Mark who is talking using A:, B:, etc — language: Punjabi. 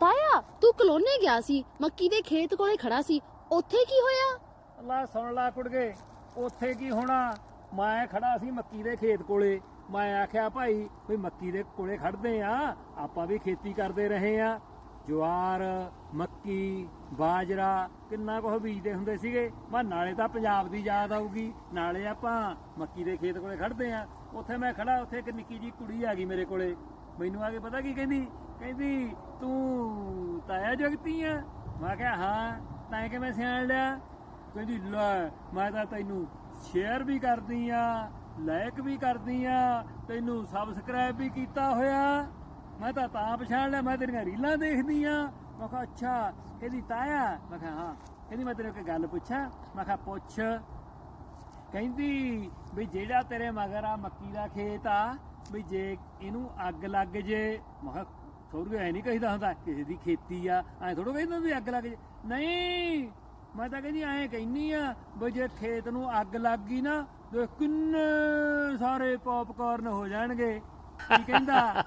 A: ਤਾਇਆ ਤੂੰ ਕਲੋਨੇ ਗਿਆ ਸੀ, ਮੱਕੀ ਦੇ ਖੇਤ ਕੋਲੇ ਖੜਾ ਸੀ, ਉੱਥੇ ਕੀ ਹੋਇਆ?
B: ਅੱਲਾ ਸੁਣ ਲਾ ਕੁੜਗੇ, ਉੱਥੇ ਕੀ ਹੋਣਾ? ਮੈਂ ਖੜਾ ਸੀ ਮੱਕੀ ਦੇ ਖੇਤ ਕੋਲੇ। ਮੈਂ ਆਖਿਆ, ਭਾਈ ਵੀ ਮੱਕੀ ਦੇ ਕੋਲੇ ਖੜਦੇ ਆ? ਆਪਾਂ ਵੀ ਖੇਤੀ ਕਰਦੇ ਰਹੇ ਆ। ਜਵਾਰ, ਮੱਕੀ, ਬਾਜਰਾ, ਕਿੰਨਾ ਕੁਝ ਬੀਜਦੇ ਹੁੰਦੇ ਸੀਗੇ। ਮੈਂ ਨਾਲੇ ਤਾਂ ਪੰਜਾਬ ਦੀ ਯਾਦ ਆਊਗੀ। ਨਾਲੇ ਆਪਾਂ ਮੱਕੀ ਦੇ ਖੇਤ ਕੋਲੇ ਖੜਦੇ ਆ। ਉੱਥੇ ਮੈਂ ਖੜਾ, ਉੱਥੇ ਇੱਕ ਨਿੱਕੀ ਜੀ ਕੁੜੀ ਆ ਗਈ ਮੇਰੇ ਕੋਲੇ। ਮੈਨੂੰ ਆ ਕੇ ਪਤਾ ਕੀ ਕਹਿੰਦੀ? ਕਹਿੰਦੀ, ਤੂੰ ਤਾਇਆ ਜਗਤੀ ਆ ਮੈਂ ਕਿਹਾ, ਹਾਂ, ਤੈਂ ਕਿਵੇਂ ਸਿਆਣ ਲਿਆ ਕਹਿੰਦੀ, ਲੈ, ਮੈਂ ਤਾਂ ਤੈਨੂੰ ਸ਼ੇਅਰ ਵੀ ਕਰਦੀ ਆ ਲਾਇਕ ਵੀ ਕਰਦੀ ਆ, ਤੈਨੂੰ ਸਬਸਕ੍ਰਾਈਬ ਵੀ ਕੀਤਾ ਹੋਇਆ। ਮੈਂ ਤਾਂ ਤਾਂ ਪਛਾਣ ਲਿਆ, ਮੈਂ ਤੇਰੀਆਂ ਰੀਲਾਂ ਦੇਖਦੀ ਆ। ਮੈਂ ਕਿਹਾ, ਅੱਛਾ ਕਹਿੰਦੀ ਤਾਇਆ? ਮੈਂ ਕਿਹਾ, ਹਾਂ। ਕਹਿੰਦੀ, ਮੈਂ ਤੇਰੇ ਕੋਲ ਗੱਲ ਪੁੱਛਾਂ। ਮੈਂ ਕਿਹਾ, ਪੁੱਛ। ਕਹਿੰਦੀ, ਵੀ ਜਿਹੜਾ ਤੇਰੇ ਮਗਰ ਆ ਮੱਕੀ ਦਾ ਖੇਤ ਆ, ਵੀ ਜੇ ਇਹਨੂੰ ਅੱਗ ਲੱਗ ਜੇ, ਮੈਂ ਕਿਹਾ ਸੌਰਗੋ ਐ ਨਹੀਂ ਕਹੀਦਾ ਹੁੰਦਾ, ਕਿਸੇ ਦੀ ਖੇਤੀ ਆ, ਐ ਥੋੜੋ ਕਹਿੰਦਾ ਵੀ ਅੱਗ ਲੱਗ ਜੇ। ਨਹੀਂ, ਮੈਂ ਤਾਂ ਕਹਿੰਦੀ ਐ ਕਹਿਨੀ ਆ ਵੀ ਜੇ ਖੇਤ ਨੂੰ ਅੱਗ ਲੱਗ ਗਈ ਨਾ, ਤੇ ਕਿੰਨੇ ਸਾਰੇ ਪੌਪਕਾਰਨ ਹੋ ਜਾਣਗੇ। ਕੀ ਕਹਿੰਦਾ?